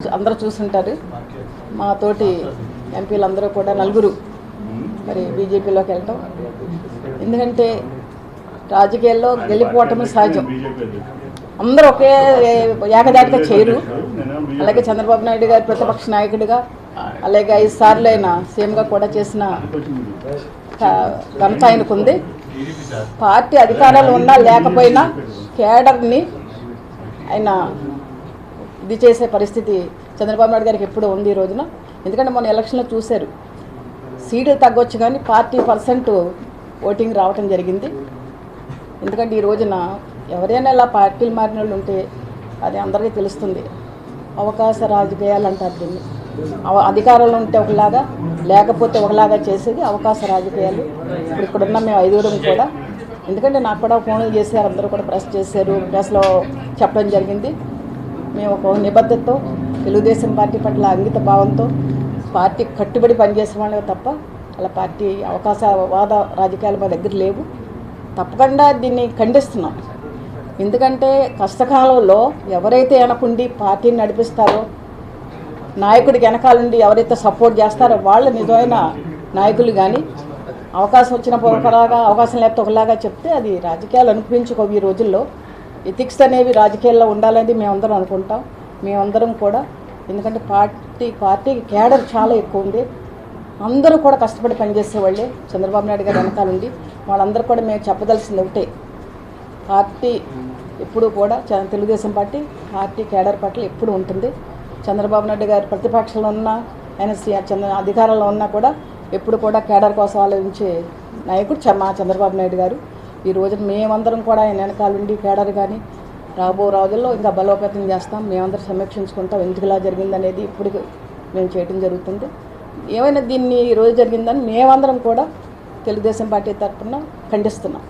అందరూ చూసుంటారు. మా తోటి ఎంపీలందరూ కూడా నలుగురు మరి బీజేపీలోకి వెళ్ళటం. ఎందుకంటే రాజకీయాల్లో గెలిపోవటం సహజం. అందరూ ఒకే ఏకదాటిగా చేయరు. అలాగే చంద్రబాబు నాయుడు గారు ప్రతిపక్ష నాయకుడిగా అలాగే ఐదు సార్లు అయినా సీఎంగా కూడా చేసిన ఘనత ఆయనకుంది. పార్టీ అధికారాలు ఉన్నా లేకపోయినా కేడర్ని ఆయన ఇది చేసే పరిస్థితి చంద్రబాబు నాయుడు గారికి ఎప్పుడూ ఉంది ఈ రోజున. ఎందుకంటే మొన్న ఎలక్షన్లో చూశారు. సీట్లు తగ్గొచ్చు కానీ పార్టీ పర్సెంట్ ఓటింగ్ రావటం జరిగింది. ఎందుకంటే ఈ రోజున ఎవరైనా ఇలా పార్టీలు మారిన వాళ్ళు ఉంటే అది అందరికీ తెలుస్తుంది. అవకాశ రాజకీయాలు అంటారు దీన్ని. అవ- అధికారంలో ఉంటే ఒకలాగా లేకపోతే ఒకలాగా చేసేది అవకాశ రాజకీయాలు. ఇప్పుడు ఇక్కడున్న మేము ఐదుగురం కూడా. ఎందుకంటే నాకు కూడా ఫోన్లు చేశారు అందరూ కూడా ప్రెస్ చేశారు ప్రెస్లో చెప్పడం జరిగింది. మేము ఒక నిబద్ధతతో తెలుగుదేశం పార్టీ పట్ల అంకిత భావంతో పార్టీ కట్టుబడి పనిచేసిన వాళ్ళే తప్ప అలా పార్టీ అవకాశవాద రాజకీయాలు మా దగ్గర లేవు. తప్పకుండా దీన్ని ఖండిస్తున్నాం. ఎందుకంటే కష్టకాలంలో ఎవరైతే వెనకుండి పార్టీని నడిపిస్తారో నాయకుడికి వెనకాలండి ఎవరైతే సపోర్ట్ చేస్తారో వాళ్ళు నిజమైన నాయకులు కానీ అవకాశం వచ్చినప్పుడు ఒకలాగా అవకాశం లేకపోతే ఒకలాగా చెప్తే అది రాజకీయాలు అనుభవించుకోవు ఈ రోజుల్లో. ఎథిక్స్ అనేవి రాజకీయాల్లో ఉండాలని మేమందరం అనుకుంటాం. మేమందరం కూడా ఎందుకంటే పార్టీ పార్టీకి కేడర్ చాలా ఎక్కువ ఉంది. అందరూ కూడా కష్టపడి పనిచేసేవాళ్ళే చంద్రబాబు నాయుడు గారు వెనకాలండి వాళ్ళందరూ కూడా మేము చెప్పదలసింది ఒకటే. పార్టీ ఎప్పుడు కూడా తెలుగుదేశం పార్టీ పార్టీ కేడర్ పట్ల ఎప్పుడు ఉంటుంది. చంద్రబాబు నాయుడు గారు ప్రతిపక్షంలో ఉన్నా ఆయన చంద్ర అధికారంలో ఉన్నా కూడా ఎప్పుడు కూడా కేడర్ కోసం ఆలోచించే నాయకుడు చ- మా చంద్రబాబు నాయుడు గారు. ఈ రోజు మేమందరం కూడా ఆయన వెనకాలండి కేడర్ కానీ రాబో రోజుల్లో ఇంకా బలోపేతం చేస్తాం. మేమందరం సమీక్షించుకుంటాం. ఎందుకు ఇలా జరిగిందనేది ఇప్పుడు మేము చేయడం జరుగుతుంది. ఏమైనా దీన్ని ఈరోజు జరిగిందని మేమందరం కూడా తెలుగుదేశం పార్టీ తరఫున ఖండిస్తున్నాం.